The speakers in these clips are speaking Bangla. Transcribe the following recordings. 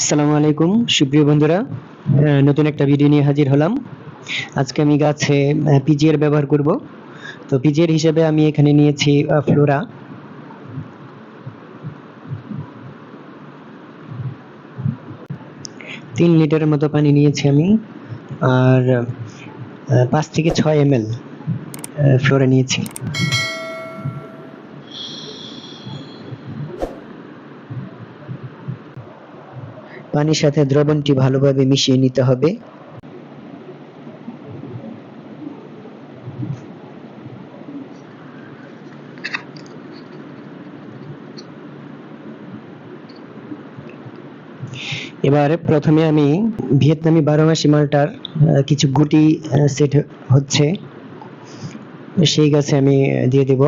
আসসালামু আলাইকুম, সুপ্রিয় বন্ধুরা। নতুন একটা ভিডিও নিয়ে হাজির হলাম। আজকে আমি গাছে পিজিএর ব্যবহার করব। তো পিজিএর হিসেবে আমি এখানে নিয়েছি ফ্লোরা। তিন লিটারের মতো পানি নিয়েছি আমি। আর পাঁচ থেকে ছয় এম এল ফ্লোরা নিয়েছি। পানির সাথে দ্রবণটি ভালোভাবে মিশিয়ে নিতে হবে। এবার প্রথমে আমি ভিয়েতনামি বারো মাসি মালটার কিছু গুটি সেট হচ্ছে, সেই গাছে আমি দিয়ে দেব।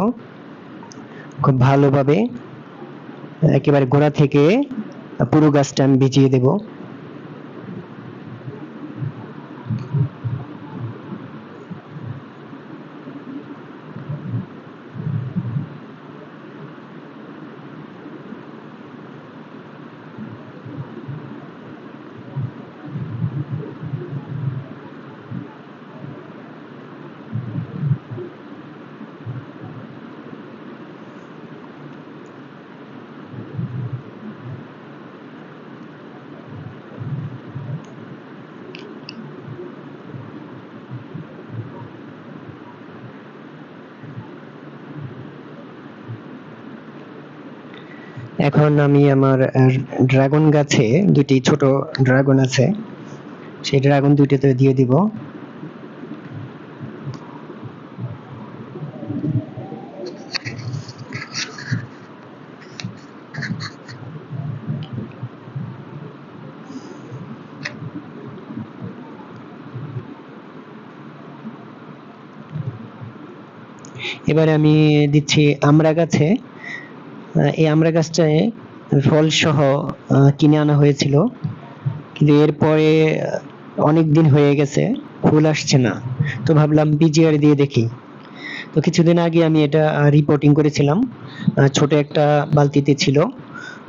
খুব ভালোভাবে, একেবারে গোড়া থেকে পুরো গাছটা আমি ভিজিয়ে দেব। এখন আমি আমার ড্রাগন গাছে দুটি ছোট ড্রাগন আছে। সেই ড্রাগন দুইটাতে দিয়ে দিব। এবারে আমি দিচ্ছি আমড়া গাছে। এই আমড়া গাছটায় ফল সহ কিনে আনা হয়েছিল। কিন্তু এরপরে অনেক দিন হয়ে গেছে, ফুল আসছে না। তো ভাবলাম বিজিআর দিয়ে দেখি। তো কিছুদিন আগে আমি এটা রিপোর্টিং করেছিলাম। ছোট একটা বালতিতে ছিল।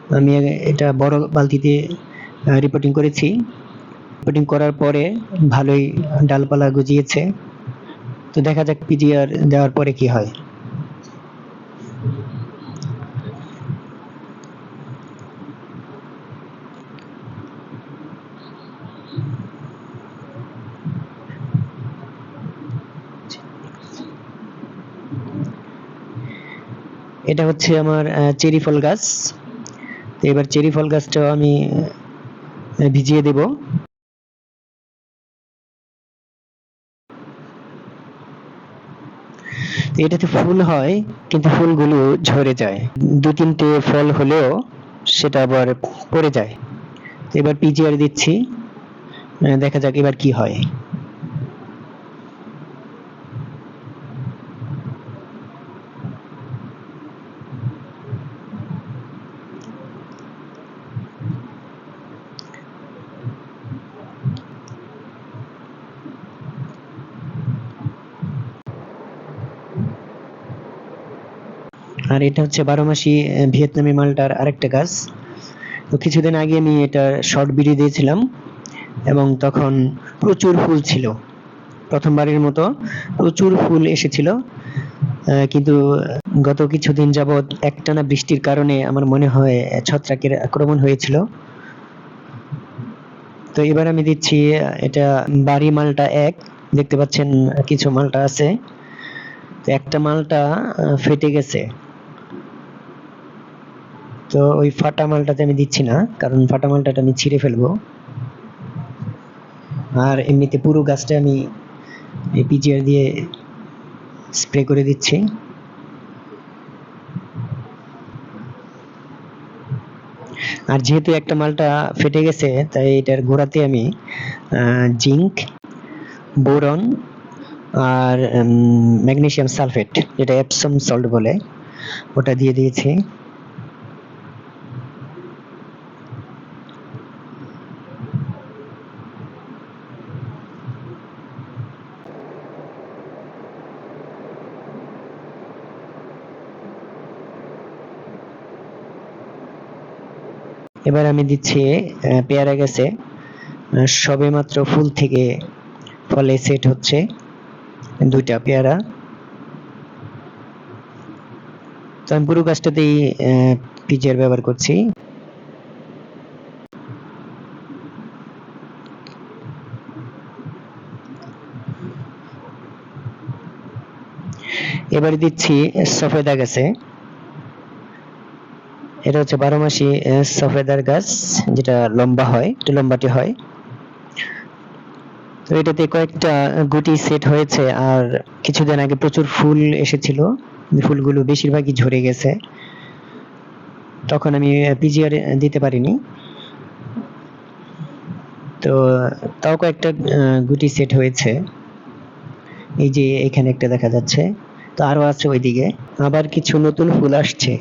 আমি এটা বড় বালতিতে রিপোর্টিং করেছি। রিপোর্টিং করার পরে ভালোই ডালপালা গজিয়েছে। তো দেখা যাক পিজিআর দেওয়ার পরে কি হয়। এটা হচ্ছে আমার চেরি ফল গাছ। তো এবার চেরি ফল গাছটাও আমি ভিজিয়ে দেব। এটাতে ফুল হয়, কিন্তু ফুলগুলো ঝরে যায়। দু তিনটে ফল হলেও সেটা আবার পড়ে যায়। এবার পিজিআর দিচ্ছি। দেখা যাক এবার কি হয়। আর এটা হচ্ছে বারো মাসি ভিয়েতনামি মালটার আরেকটা গাছ। তো কিছুদিন আগে আমি এটা শর্ট বিড়ি দিয়েছিলাম এবং তখন প্রচুর ফুল ছিল, প্রথমবারের মতো প্রচুর ফুল এসেছিল। কিন্তু গত কিছুদিন যাবৎ একটানা বৃষ্টির কারণে আমার মনে হয় ছত্রাকের আক্রমণ হয়েছিল। তো এবার আমি দিচ্ছি এটা বাড়ি মালটা এক, দেখতে পাচ্ছেন কিছু মালটা আছে। একটা মালটা ফেটে গেছে। তো ওই ফাটা মালটাতে আমি দিচ্ছি না, কারণ ফাটা মালটাটা আমি ছিঁড়ে ফেলব। আর এমনিতে পুরো গাছটা আমি এই পিজিআর দিয়ে স্প্রে করে দিচ্ছি। আর যেহেতু একটা মালটা ফেটে গেছে, তাই এটার গোড়াতে আমি জিঙ্ক, বোরন আর ম্যাগনেসিয়াম সালফেট, যেটা এপসম সল্ট বলে, ওটা দিয়ে দিয়েছি। এবার আমি দিচ্ছি পেয়ারা গাছে সবে মাত্র ফুল থেকে ফলে সেট হচ্ছে, দুইটা পেয়ারা। তো আমি পুরো গাছটাতেই পিজিআর ব্যবহার করছি। এবারে দিচ্ছি সফেদা গাছে। এটা হচ্ছে বারো মাসি সফেদার গাছ, যেটা লম্বা হয়, একটু লম্বাটি হয়। তো এটাতে কয়েকটা গুটি সেট হয়েছে, আর কিছুদিন আগে প্রচুর ফুল এসেছিল। ফুলগুলো বেশিরভাগই ঝরে গেছে। তখন আমি পিজিআর দিতে পারিনি। তো তাও কয়েকটা গুটি সেট হয়েছে। এই যে এখানে একটা দেখা যাচ্ছে। তো আরও আছে ওইদিকে। আবার কিছু নতুন ফুল আসছে।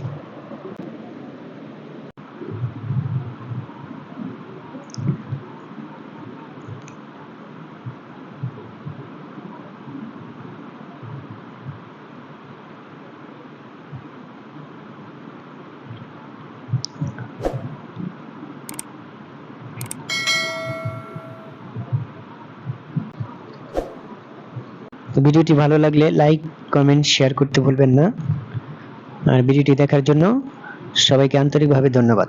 ভিডিওটি ভালো লাগলে লাইক কমেন্ট শেয়ার করতে ভুলবেন না। আর ভিডিওটি দেখার জন্য সবাইকে আন্তরিকভাবে ধন্যবাদ।